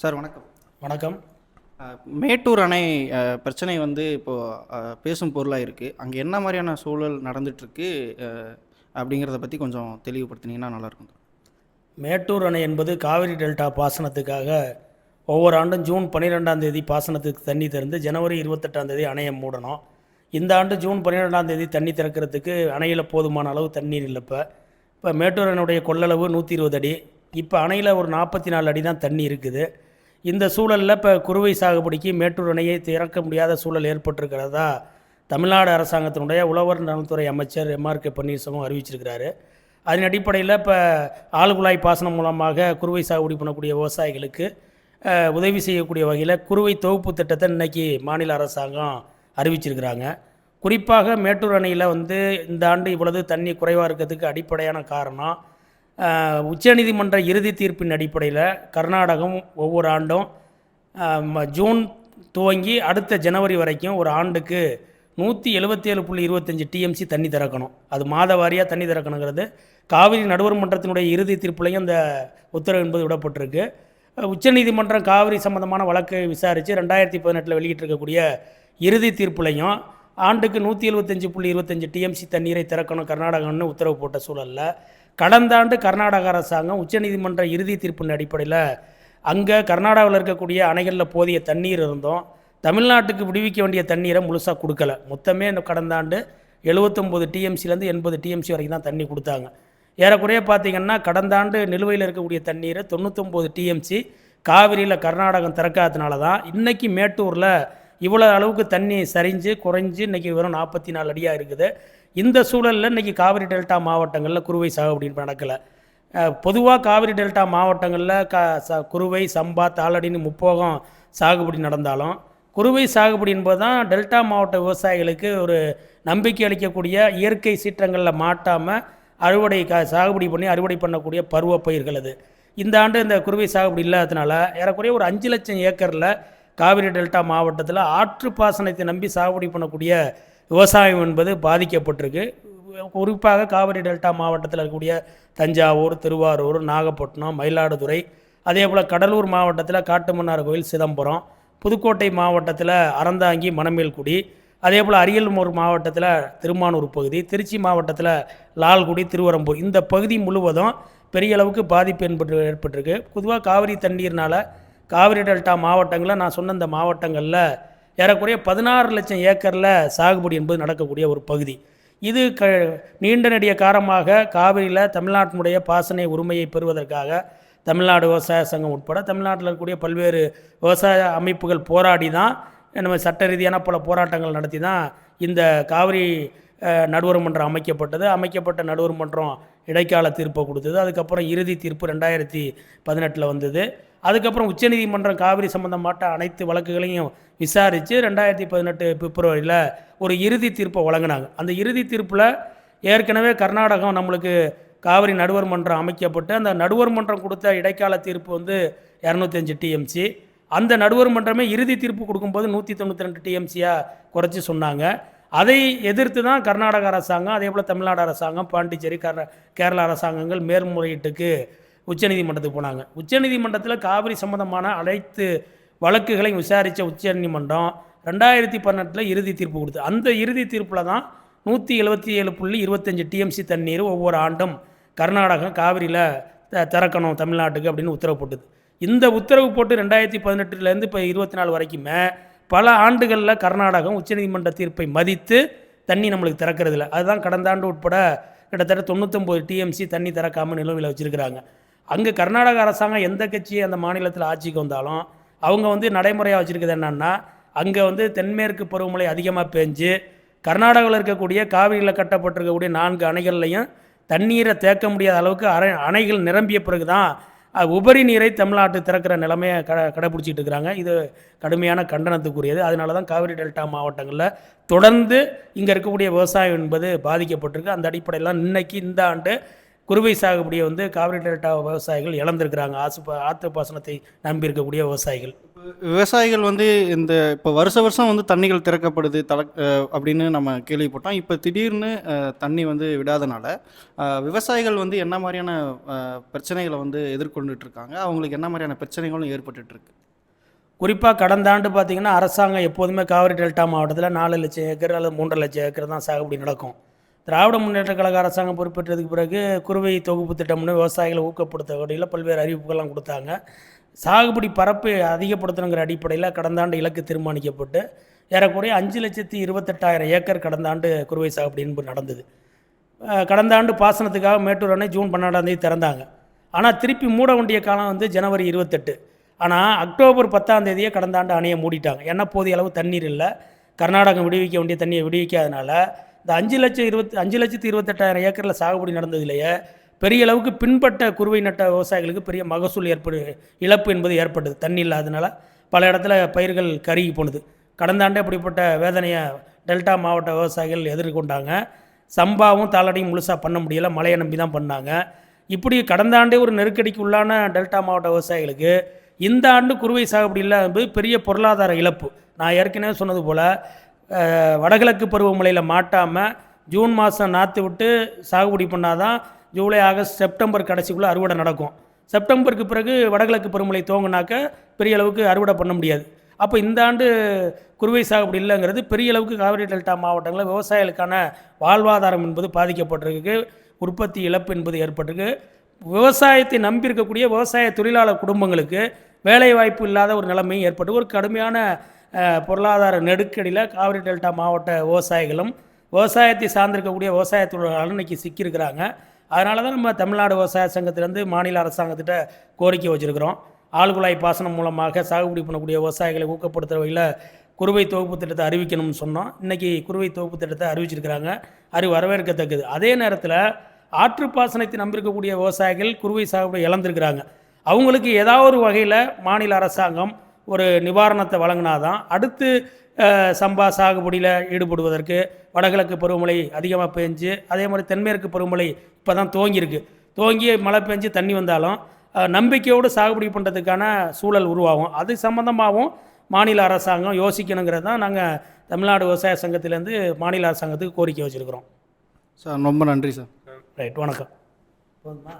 Sir வணக்கம். வணக்கம். மேட்டூர் அணை பிரச்சனை வந்து இப்போது பேசும் பொருளாக இருக்குது அங்கே என்ன மாதிரியான சூழல் நடந்துகிட்ருக்கு அப்படிங்கிறத பற்றி கொஞ்சம் தெளிவுபடுத்தினீங்கன்னா நல்லாயிருக்கும். மேட்டூர் அணை என்பது காவிரி டெல்டா பாசனத்துக்காக ஒவ்வொரு ஆண்டும் ஜூன் பன்னிரெண்டாம் தேதி பாசனத்துக்கு தண்ணி திறந்து ஜனவரி இருபத்தெட்டாம் தேதி அணையை மூடணும். இந்த ஆண்டு ஜூன் பன்னிரெண்டாம் தேதி தண்ணி திறக்கிறதுக்கு அணையில் போதுமான அளவு தண்ணீர் இல்லை இப்போ. இப்போ மேட்டூர் அணையுடைய கொள்ளளவு நூற்றி இருபது அடி. இப்போ அணையில் ஒரு நாற்பத்தி நாலு அடி தான் தண்ணி இருக்குது. இந்த சூழலில் இப்போ குறுவை சாகுபடிக்கு மேட்டூர் அணையை திறக்க முடியாத சூழல் ஏற்பட்டிருக்கிறதா தமிழ்நாடு அரசாங்கத்தினுடைய உழவர் நலத்துறை அமைச்சர் எம்ஆர் கே பன்னீர்செல்வம் அறிவிச்சிருக்கிறாரு. அதன் அடிப்படையில் இப்போ ஆழ்குழாய் பாசனம் மூலமாக குறுவை சாகுபடி பண்ணக்கூடிய விவசாயிகளுக்கு உதவி செய்யக்கூடிய வகையில் குறுவை தொகுப்பு திட்டத்தை இன்னைக்கு மாநில அரசாங்கம் அறிவிச்சிருக்கிறாங்க. குறிப்பாக மேட்டூர் அணையில் வந்து இந்த ஆண்டு இவ்வளவு தண்ணி குறைவாக இருக்கிறதுக்கு அடிப்படையான காரணம் உச்சநீதிமன்ற இறுதி தீர்ப்பின் அடிப்படையில் கர்நாடகம் ஒவ்வொரு ஆண்டும் ஜூன் துவங்கி அடுத்த ஜனவரி வரைக்கும் ஒரு ஆண்டுக்கு நூற்றி எழுபத்தேழு புள்ளி இருபத்தஞ்சி டிஎம்சி தண்ணி திறக்கணும். அது மாத வாரியாக தண்ணி திறக்கணுங்கிறது காவிரி நடுவர் மன்றத்தினுடைய இறுதி தீர்ப்புலையும் அந்த உத்தரவு என்பது விடப்பட்டிருக்கு. உச்சநீதிமன்றம் காவிரி சம்பந்தமான வழக்கை விசாரித்து ரெண்டாயிரத்தி பதினெட்டில் வெளியிட்டிருக்கக்கூடிய இறுதி தீர்ப்புலையும் ஆண்டுக்கு நூற்றி எழுபத்தஞ்சு புள்ளி இருபத்தஞ்சி டிஎம்சி தண்ணீரை திறக்கணும் கர்நாடகம்னு உத்தரவு போட்ட சூழலில் கடந்த ஆண்டு கர்நாடக அரசாங்கம் உச்சநீதிமன்ற இறுதி தீர்ப்பின் அடிப்படையில் அங்கே கர்நாடகாவில் இருக்கக்கூடிய அணைகளில் போதிய தண்ணீர் இருந்தோம். தமிழ்நாட்டுக்கு விடுவிக்க வேண்டிய தண்ணீரை முழுசாக கொடுக்கல. மொத்தமே இந்த கடந்த ஆண்டு எழுபத்தொம்போது டிஎம்சிலேருந்து எண்பது டிஎம்சி வரைக்கும் தான் தண்ணி கொடுத்தாங்க. ஏறக்குறைய பார்த்தீங்கன்னா கடந்த ஆண்டு நிலுவையில் இருக்கக்கூடிய தண்ணீரை தொண்ணூத்தொம்பது டிஎம்சி காவிரியில் கர்நாடகம் திறக்காததுனால தான் இன்றைக்கி மேட்டூரில் இவ்வளோ அளவுக்கு தண்ணி சரிஞ்சு குறைஞ்சு இன்றைக்கி வெறும் நாற்பத்தி நாலு அடியாக இருக்குது. இந்த சூழலில் இன்றைக்கி காவிரி டெல்டா மாவட்டங்களில் குறுவை சாகுபடி நடக்கலை. பொதுவாக காவிரி டெல்டா மாவட்டங்களில் க ச குறுவை சம்பா தாளடின்னு முப்போகம் சாகுபடி நடந்தாலும் குறுவை சாகுபடி என்பது தான் டெல்டா மாவட்ட விவசாயிகளுக்கு ஒரு நம்பிக்கை அளிக்கக்கூடிய இயற்கை சீற்றங்களில் மாட்டாமல் அறுவடை க சாகுபடி பண்ணி அறுவடை பண்ணக்கூடிய பருவ பயிர்கள் அது இந்த ஆண்டு இந்த குறுவை சாகுபடி இல்லாததுனால ஏறக்குறைய ஒரு அஞ்சு லட்சம் ஏக்கரில் காவிரி டெல்டா மாவட்டத்தில் ஆற்று பாசனத்தை நம்பி சாகுபடி பண்ணக்கூடிய விவசாயம் என்பது பாதிக்கப்பட்டிருக்கு. குறிப்பாக காவிரி டெல்டா மாவட்டத்தில் இருக்கக்கூடிய தஞ்சாவூர் திருவாரூர் நாகப்பட்டினம் மயிலாடுதுறை அதே போல் கடலூர் மாவட்டத்தில் காட்டுமன்னார் கோயில் சிதம்பரம் புதுக்கோட்டை மாவட்டத்தில் அறந்தாங்கி மணமேல்குடி அதே போல் அரியலூர் மாவட்டத்தில் திருமானூர் பகுதி திருச்சி மாவட்டத்தில் லால்குடி திருவரம்பூர். இந்த பகுதி முழுவதும் பெரிய அளவுக்கு பாதிப்பு ஏற்பட்டு ஏற்பட்டிருக்கு. பொதுவாக காவிரி தண்ணீர்னால் காவிரி டெல்டா மாவட்டங்களில் நான் சொன்ன இந்த மாவட்டங்களில் ஏறக்குறைய பதினாறு லட்சம் ஏக்கரில் சாகுபடி என்பது நடக்கக்கூடிய ஒரு பகுதி. இது க நீண்ட நெடிய காலமாக காவிரியில் தமிழ்நாட்டினுடைய பாசனை உரிமையை பெறுவதற்காக தமிழ்நாடு விவசாய சங்கம் உட்பட தமிழ்நாட்டில் இருக்கக்கூடிய பல்வேறு விவசாய அமைப்புகள் போராடி தான் நம்ம சட்ட ரீதியான பல போராட்டங்கள் நடத்தி தான் இந்த காவிரி நடுவர் மன்றம் அமைக்கப்பட்டது. அமைக்கப்பட்ட நடுவர் மன்றம் இடைக்கால தீர்ப்பை கொடுத்தது. அதுக்கப்புறம் இறுதி தீர்ப்பு ரெண்டாயிரத்தி பதினெட்டில் வந்தது. அதுக்கப்புறம் உச்சநீதிமன்றம் காவிரி சம்பந்தப்பட்ட அனைத்து வழக்குகளையும் விசாரித்து ரெண்டாயிரத்தி பதினெட்டு பிப்ரவரியில் ஒரு இறுதி தீர்ப்பை வழங்கினாங்க. அந்த இறுதி தீர்ப்பில் ஏற்கனவே கர்நாடகம் நம்மளுக்கு காவிரி நடுவர் மன்றம் அமைக்கப்பட்டு அந்த நடுவர் மன்றம் கொடுத்த இடைக்கால தீர்ப்பு வந்து இரநூத்தஞ்சு டிஎம்சி அந்த நடுவர் மன்றமே இறுதி தீர்ப்பு கொடுக்கும்போது நூற்றி தொண்ணூற்றி ரெண்டு டிஎம்சியாக குறைச்சி சொன்னாங்க. அதை எதிர்த்து தான் கர்நாடக அரசாங்கம் அதே போல் தமிழ்நாடு அரசாங்கம் பாண்டிச்சேரி கர்நா கேரள அரசாங்கங்கள் மேல்முறையீட்டுக்கு உச்சநீதிமன்றத்துக்கு போனாங்க. உச்சநீதிமன்றத்தில் காவிரி சம்பந்தமான அனைத்து வழக்குகளையும் விசாரித்த உச்சநீதிமன்றம் ரெண்டாயிரத்தி பதினெட்டில் இறுதி தீர்ப்பு கொடுத்து அந்த இறுதி தீர்ப்பில் தான் நூற்றி எழுபத்தி ஏழு புள்ளி இருபத்தஞ்சி டிஎம்சி தண்ணீர் ஒவ்வொரு ஆண்டும் கர்நாடகம் காவிரியில் த திறக்கணும் தமிழ்நாட்டுக்கு அப்படின்னு உத்தரவு போட்டது. இந்த உத்தரவு போட்டு ரெண்டாயிரத்தி பதினெட்டுலேருந்து இப்போ இருபத்தி நாலு வரைக்குமே பல ஆண்டுகளில் கர்நாடகம் உச்சநீதிமன்ற தீர்ப்பை மதித்து தண்ணி நம்மளுக்கு திறக்கிறதில்ல. அதுதான் கடந்த ஆண்டு உட்பட கிட்டத்தட்ட தொண்ணூத்தொம்பது டிஎம்சி தண்ணி திறக்காமல் நிலுவையில் வச்சுருக்கிறாங்க. அங்கே கர்நாடக அரசாங்கம் எந்த கட்சி அந்த மாநிலத்தில் ஆட்சிக்கு வந்தாலும் அவங்க வந்து நடைமுறையாக வச்சுருக்கிறது என்னன்னா அங்கே வந்து தென்மேற்கு பருவமழை அதிகமாக பெஞ்சு கர்நாடகாவில் இருக்கக்கூடிய காவிரியில் கட்டப்பட்டிருக்கக்கூடிய நான்கு அணைகள்லையும் தண்ணீரை தேக்க முடியாத அளவுக்கு அணை அணைகள் நிரம்பிய பிறகு தான் உபரி நீரை தமிழ்நாட்டு திறக்கிற நிலைமையை க கடைபிடிச்சிட்டு இருக்கிறாங்க இது கடுமையான கண்டனத்துக்குரியது. அதனால தான் காவிரி டெல்டா மாவட்டங்களில் தொடர்ந்து இங்கே இருக்கக்கூடிய விவசாயம் என்பது பாதிக்கப்பட்டிருக்கு. அந்த அடிப்படையில் இன்னைக்கு இந்த ஆண்டு குறுவை சாகுபடியை வந்து காவிரி டெல்டா விவசாயிகள் இழந்திருக்கிறாங்க. ஆசு ஆத்து பாசனத்தை நம்பி இருக்கக்கூடிய விவசாயிகள். விவசாயிகள் வந்து இந்த இப்போ வருஷ வருஷம் வந்து தண்ணிகள் திறக்கப்படுது தல அப்படின்னு நம்ம கேள்விப்பட்டோம். இப்போ திடீர்னு தண்ணி வந்து விடாதனால விவசாயிகள் வந்து என்ன மாதிரியான பிரச்சனைகளை வந்து எதிர்கொண்டுட்டு இருக்காங்க அவங்களுக்கு என்ன மாதிரியான பிரச்சனைகளும் ஏற்பட்டுட்டு இருக்கு குறிப்பாக கடந்த ஆண்டு பார்த்தீங்கன்னா அரசாங்கம் எப்போதுமே காவிரி டெல்டா மாவட்டத்தில் நாலு லட்சம் ஏக்கர் அல்லது மூன்றரை லட்சம் ஏக்கர் தான் சாகுபடி நடக்கும். திராவிட முன்னேற்ற கழக அரசாங்கம் பொறுப்பேற்றதுக்கு பிறகு குறுவை தொகுப்பு திட்டம்னு விவசாயிகளை ஊக்கப்படுத்த வகையில் பல்வேறு அறிவிப்புகள்லாம் கொடுத்தாங்க. சாகுபடி பரப்பு அதிகப்படுத்தணுங்கிற அடிப்படையில் கடந்த ஆண்டு இலக்கு தீர்மானிக்கப்பட்டு ஏறக்குறைய அஞ்சு லட்சத்தி இருபத்தெட்டாயிரம் ஏக்கர் கடந்த ஆண்டு குறுவை சாகுபடி என்பது நடந்தது. கடந்த ஆண்டு பாசனத்துக்காக மேட்டூர் அணை ஜூன் பன்னெண்டாம் தேதி திறந்தாங்க. ஆனால் திருப்பி மூட வேண்டிய காலம் வந்து ஜனவரி இருபத்தெட்டு. ஆனால் அக்டோபர் பத்தாம் தேதியே கடந்த ஆண்டு அணையை மூடிட்டாங்க. ஏன்னா போதிய அளவு தண்ணீர் இல்லை. கர்நாடகம் விடுவிக்க வேண்டிய தண்ணியை விடுவிக்காதனால இந்த அஞ்சு லட்சம் இருபத்தி அஞ்சு லட்சத்தி இருபத்தெட்டாயிரம் ஏக்கரில் சாகுபடி நடந்ததுலேயே பெரிய அளவுக்கு பின்பட்ட குறுவை நட்ட விவசாயிகளுக்கு பெரிய மகசூல் ஏற்படு இழப்பு என்பது ஏற்பட்டது. தண்ணி இல்லாதனால பல இடத்துல பயிர்கள் கருகி போனது. கடந்த ஆண்டு அப்படிப்பட்ட வேதனையை டெல்டா மாவட்ட விவசாயிகள் எதிர்கொண்டாங்க. சம்பாவும் தாளடையும் முழுசாக பண்ண முடியல. மழையை நம்பி தான் பண்ணாங்க. இப்படி கடந்த ஆண்டே ஒரு நெருக்கடிக்கு உள்ளான டெல்டா மாவட்ட விவசாயிகளுக்கு இந்த ஆண்டு குறுவை சாகுபடி இல்லாதது பெரிய பொருளாதார இழப்பு. நான் ஏற்கனவே சொன்னது போல் வடகிழக்கு பருவமழையில் மாட்டாமல் ஜூன் மாதம் நாற்று விட்டு சாகுபடி பண்ணாதான் ஜூலை ஆகஸ்ட் செப்டம்பர் கடைசிக்குள்ளே அறுவடை நடக்கும். செப்டம்பருக்கு பிறகு வடகிழக்கு பருவமழை தோங்கினாக்க பெரிய அளவுக்கு அறுவடை பண்ண முடியாது. அப்போ இந்த ஆண்டு குறுவை சாகுபடி இல்லைங்கிறது பெரிய அளவுக்கு காவிரி டெல்டா மாவட்டங்களில் விவசாயிகளுக்கான வாழ்வாதாரம் என்பது பாதிக்கப்பட்டிருக்கு. உற்பத்தி இழப்பு என்பது ஏற்பட்டிருக்கு. விவசாயத்தை நம்பி இருக்கக்கூடிய விவசாய தொழிலாளர் குடும்பங்களுக்கு வேலைவாய்ப்பு இல்லாத ஒரு நிலைமையும் ஏற்பட்டு ஒரு கடுமையான பொருளாதார நெருக்கடியில் காவிரி டெல்டா மாவட்ட விவசாயிகளும் விவசாயத்தை சார்ந்திருக்கக்கூடிய விவசாய தொழிலாளர்களும் இன்றைக்கி சிக்கியிருக்கிறாங்க. அதனால தான் நம்ம தமிழ்நாடு விவசாய சங்கத்திலேருந்து மாநில அரசாங்கத்திட்ட கோரிக்கை வச்சுருக்கிறோம். ஆழ்குழாய் பாசனம் மூலமாக சாகுபடி பண்ணக்கூடிய விவசாயிகளை ஊக்கப்படுத்துகிற வகையில் குறுவை தொகுப்பு திட்டத்தை அறிவிக்கணும்னு சொன்னோம். இன்றைக்கி குறுவை தொகுப்பு திட்டத்தை அறிவிச்சிருக்கிறாங்க. அறிவு வரவேற்கத்தக்கது. அதே நேரத்தில் ஆற்று பாசனத்தை நம்பியிருக்கக்கூடிய விவசாயிகள் குறுவை சாகுபடி இழந்திருக்கிறாங்க. அவங்களுக்கு ஏதாவது ஒரு வகையில் மாநில அரசாங்கம் ஒரு நிவாரணத்தை வழங்கினாதான் அடுத்து அஹ், சம்பா சாகுபடியில் ஈடுபடுவதற்கு வடகிழக்கு பருவமழை அதிகமாக பெஞ்சு அதே மாதிரி தென்மேற்கு பருவமழை இப்போ தான் துவங்கியிருக்கு. துவங்கி மழை பெஞ்சு தண்ணி வந்தாலும் நம்பிக்கையோடு சாகுபடி பண்ணுறதுக்கான சூழல் உருவாகும். அது சம்மந்தமாகவும் மாநில அரசாங்கம் யோசிக்கணுங்கிறது தான் நாங்கள் தமிழ்நாடு விவசாய சங்கத்திலேருந்து மாநில அரசாங்கத்துக்கு கோரிக்கை வச்சுருக்கிறோம். சார் ரொம்ப நன்றி சார். ரைட் வணக்கம். போதுமா